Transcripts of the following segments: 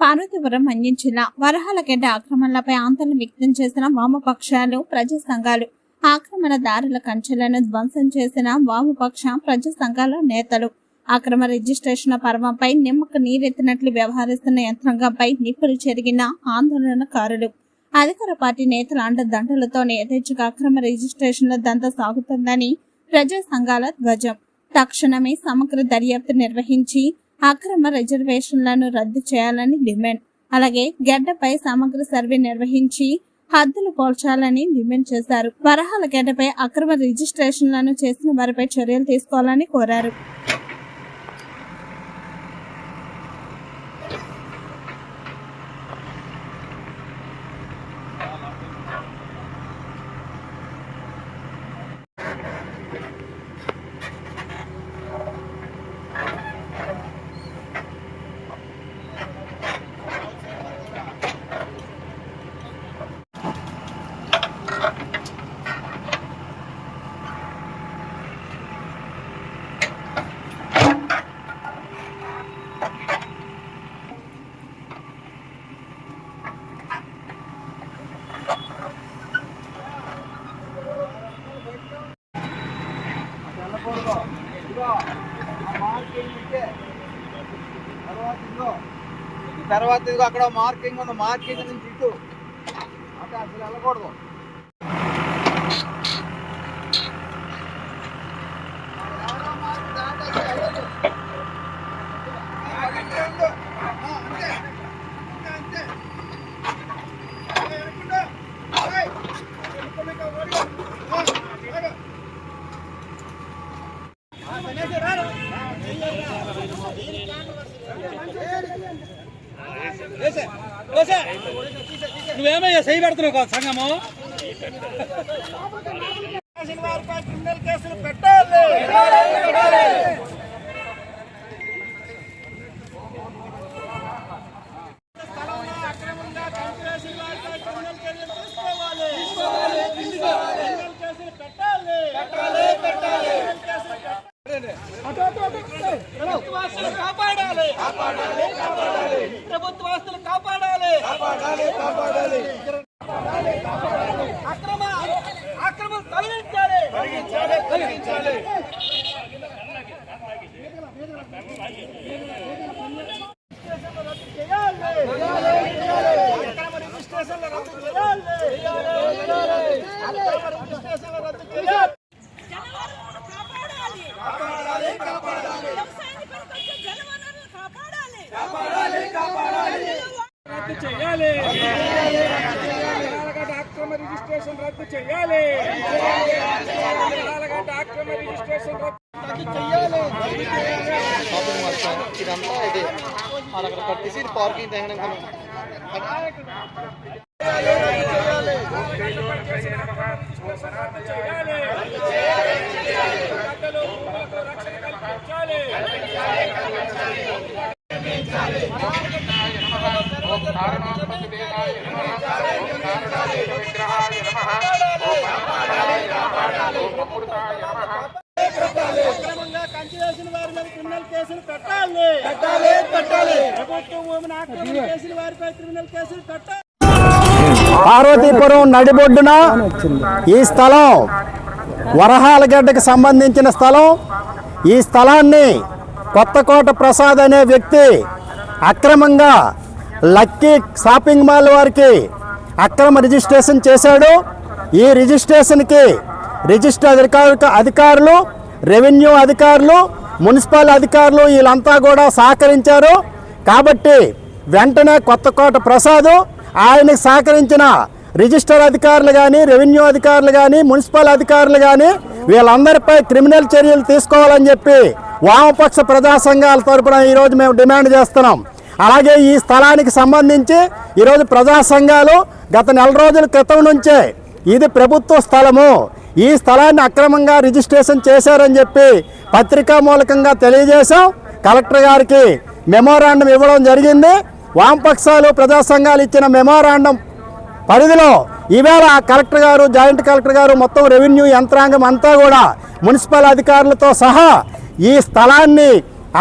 పార్వతీపురం అందించిన వరహాలగడ్డ ఆక్రమణలపై ఆందోళన వ్యక్తం చేసిన వామపక్షాలు ప్రజా సంఘాలు ఆక్రమణదారుల కంచెలను ధ్వంసం చేసిన వామపక్ష ప్రజా సంఘాల నేతలు. అక్రమ రిజిస్ట్రేషన్ పర్వంపై నిమ్మకు నీరెత్తినట్లు వ్యవహరిస్తున్న యంత్రాంగంపై నిప్పులు చెరిగిన ఆందోళనకారులు. అధికార పార్టీ నేతల అండదండలతో యథేచ్ఛగా అక్రమ రిజిస్ట్రేషన్ల దంత సాగుతుందని ప్రజా సంఘాల ధ్వజం. తక్షణమే సమగ్ర దర్యాప్తు నిర్వహించి అక్రమ రిజర్వేషన్లను రద్దు చేయాలని డిమాండ్. అలాగే గడ్డపై సమగ్ర సర్వే నిర్వహించి హద్దులు పోల్చాలని డిమాండ్ చేశారు. వరహాల గడ్డపై అక్రమ రిజిస్ట్రేషన్లను చేసిన వారిపై చర్యలు తీసుకోవాలని కోరారు వెళ్ళకూడదు ఇదిగో ఆ మార్కింగ్ ఇచ్చే తర్వాత ఇదిగో ఈ తర్వాత ఇదిగో అక్కడ మార్కింగ్ ఉంది. మార్కింగ్ నుంచి ఇటు. అంటే అసలు వెళ్ళకూడదు. ఎవరో మార్క్ నువ్వేమయ్యా సై పెడుతున్నావు కదా సంగము వారిపై క్రిమినల్ కేసులు పెట్టాలి స్థలంలో అక్రమంగా కంపివేసిన వారిపై క్రిమినల్ చర్యలు తీసుకోవాలి. క్రిమినల్ కేసులు పెట్టాలి. క్రిమినల్ కేసులు పెట్టాలి. ప్రభుత్వాస్తులు కాపాడాలి ప్రభుత్వాస్తులు కాపాడాలి అక్రమ అక్రమం తొలగించాలి తొలగించాలి అక్రమ రిజిస్ట్రేషన్లు రద్దు చేయాలి అక్రమ రిజిస్ట్రేషన్లు రద్దు చేయాలి జనవనరులను కాపాడాలి కాపాడాలి వ్యవసాయానికి పనికొచ్చే జనవనరులను కాపాడాలి కాపాడాలి రద్దు చేయాలి జనాలగడ్డ అక్రమ రిజిస్ట్రేషన్ రద్దు చేయాలి జనాలగడ్డ అక్రమ రిజిస్ట్రేషన్ రద్దు షాపింగ్ మాల్ ఇదంతా ఇది వాళ్ళు అక్కడ కట్టేసి ఇది పార్కింగ్ తగిన గడ్డలు భూములకు రక్షణ కల్పించాలి అక్రమంగా కంచి వేసిన వారి మీద క్రిమినల్ కేసులు పెట్టాలి పెట్టాలి పెట్టాలి ప్రభుత్వం భూమిని ఆక్రమణ చేసిన వారిపై క్రిమినల్ కేసులు పెట్టాలి పార్వతీపురం నడిబొడ్డున ఈ స్థలం వరహాలగడ్డకు సంబంధించిన స్థలం. ఈ స్థలాన్ని కొత్తకోట ప్రసాద్ అనే వ్యక్తి అక్రమంగా లక్కీ షాపింగ్ మాల్ వారికి అక్రమ రిజిస్ట్రేషన్ చేశాడు. ఈ రిజిస్ట్రేషన్కి రిజిస్టర్ అధికారులు అధికారులు రెవెన్యూ అధికారులు మున్సిపల్ అధికారులు వీళ్ళంతా కూడా సహకరించారు. కాబట్టి వెంటనే కొత్తకోట ప్రసాద్ ఆయనకు సహకరించిన రిజిస్టర్ అధికారులు కానీ రెవెన్యూ అధికారులు కానీ మున్సిపల్ అధికారులు కానీ వీళ్ళందరిపై క్రిమినల్ చర్యలు తీసుకోవాలని చెప్పి వామపక్ష ప్రజా సంఘాల తరపున ఈరోజు మేము డిమాండ్ చేస్తున్నాం. అలాగే ఈ స్థలానికి సంబంధించి ఈరోజు ప్రజా సంఘాలు గత నెల రోజుల క్రితం నుంచే ఇది ప్రభుత్వ స్థలము. ఈ స్థలాన్ని అక్రమంగా రిజిస్ట్రేషన్ చేశారని చెప్పి పత్రికా మూలకంగా తెలియజేశాం. కలెక్టర్ గారికి మెమోరాండం ఇవ్వడం జరిగింది. వామపక్షాలు ప్రజా సంఘాలు ఇచ్చిన మెమోరాండం పరిధిలో ఈవేళ కలెక్టర్ గారు జాయింట్ కలెక్టర్ గారు మొత్తం రెవెన్యూ యంత్రాంగం అంతా కూడా మున్సిపల్ అధికారులతో సహా ఈ స్థలాన్ని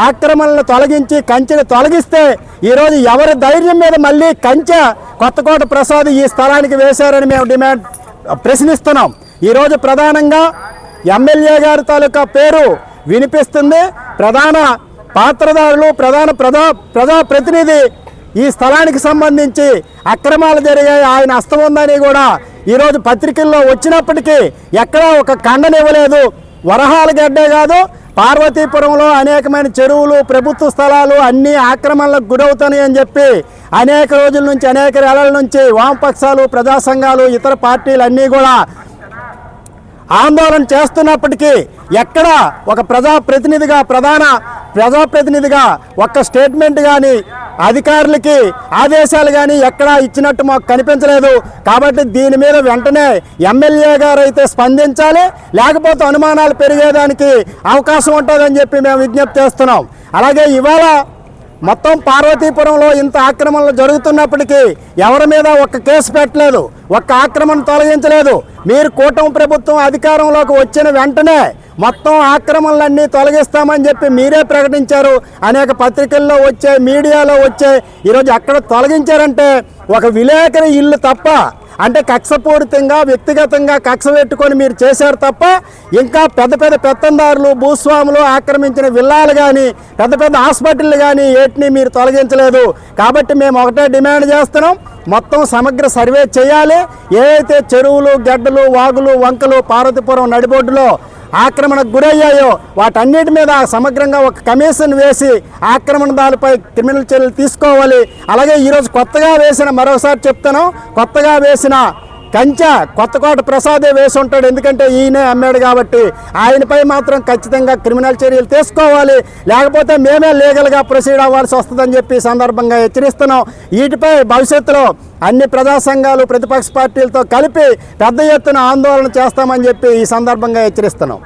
ఆక్రమణలు తొలగించి కంచెను తొలగిస్తే ఈరోజు ఎవరి ధైర్యం మీద మళ్ళీ కంచె కొత్తకోట ప్రసాద్ ఈ స్థలానికి వేశారని మేము డిమాండ్ ప్రశ్నిస్తున్నాం. ఈరోజు ప్రధానంగా ఎమ్మెల్యే గారి తాలూకా పేరు వినిపిస్తుంది. ప్రధాన పాత్రదారులు ప్రధాన ప్రజా ప్రజాప్రతినిధి ఈ స్థలానికి సంబంధించి అక్రమాలు జరిగాయి. ఆయన అస్తం ఉందని కూడా ఈరోజు పత్రికల్లో వచ్చినప్పటికీ ఎక్కడా ఒక కండనివ్వలేదు వరహాల గడ్డే కాదు పార్వతీపురంలో అనేకమైన చెరువులు ప్రభుత్వ స్థలాలు అన్నీ ఆక్రమణలకు గురవుతాయి అని చెప్పి అనేక రోజుల నుంచి అనేక నెలల నుంచి వామపక్షాలు ప్రజా సంఘాలు ఇతర పార్టీలు అన్నీ కూడా ఆందోళన చేస్తున్నప్పటికీ ఎక్కడ ఒక ప్రజాప్రతినిధిగా ప్రధాన ప్రజాప్రతినిధిగా ఒక్క స్టేట్మెంట్ కానీ అధికారులకి ఆదేశాలు కానీ ఎక్కడా ఇచ్చినట్టు మాకు కనిపించలేదు. కాబట్టి దీని మీద వెంటనే ఎమ్మెల్యే గారు అయితే స్పందించాలి లేకపోతే అనుమానాలు పెరిగేదానికి అవకాశం ఉంటుందని చెప్పి మేము విజ్ఞప్తి చేస్తున్నాం. అలాగే ఇవాళ మొత్తం పార్వతీపురంలో ఇంత ఆక్రమణలు జరుగుతున్నప్పటికీ ఎవరి మీద ఒక్క కేసు పెట్టలేదు ఒక్క ఆక్రమణ తొలగించలేదు. మీరు కూటమి ప్రభుత్వం అధికారంలోకి వచ్చిన వెంటనే మొత్తం ఆక్రమణలన్నీ తొలగిస్తామని చెప్పి మీరే ప్రకటించారు. అనేక పత్రికల్లో వచ్చే మీడియాలో వచ్చే ఈరోజు ఎక్కడ తొలగించారంటే ఒక విలేకరి ఇల్లు తప్ప అంటే కక్షపూరితంగా వ్యక్తిగతంగా కక్ష పెట్టుకొని మీరు చేశారు తప్ప ఇంకా పెద్ద పెద్ద పెత్తందారులు భూస్వాములు ఆక్రమించిన విల్లాలు కానీ పెద్ద పెద్ద హాస్పిటళ్ళు కానీ ఏటిని మీరు తొలగించలేదు. కాబట్టి మేము ఒకటే డిమాండ్ చేస్తున్నాం. మొత్తం సమగ్ర సర్వే చేయాలి. ఏవైతే చెరువులు గడ్డలు వాగులు వంకలు పార్వతీపురం నడిబొడ్డులో ఆక్రమణకు గురయ్యాయో వాటన్నిటి మీద సమగ్రంగా ఒక కమిషన్ వేసి ఆక్రమణదారులపై క్రిమినల్ చర్యలు తీసుకోవాలి. అలాగే ఈరోజు కొత్తగా వేసిన మరోసారి చెప్తాను. కొత్తగా వేసిన కంచె కొత్తకోట ప్రసాదే వేసి ఉంటాడు ఎందుకంటే ఈయనే అమ్మాడు కాబట్టి ఆయనపై మాత్రం ఖచ్చితంగా క్రిమినల్ చర్యలు తీసుకోవాలి. లేకపోతే మేమే లీగల్గా ప్రొసీడ్ అవ్వాల్సి వస్తుందని చెప్పి సందర్భంగా హెచ్చరిస్తున్నాం. వీటిపై భవిష్యత్తులో అన్ని ప్రజా సంఘాలు ప్రతిపక్ష పార్టీలతో కలిపి పెద్ద ఎత్తున ఆందోళన చేస్తామని చెప్పి ఈ సందర్భంగా హెచ్చరిస్తున్నాం.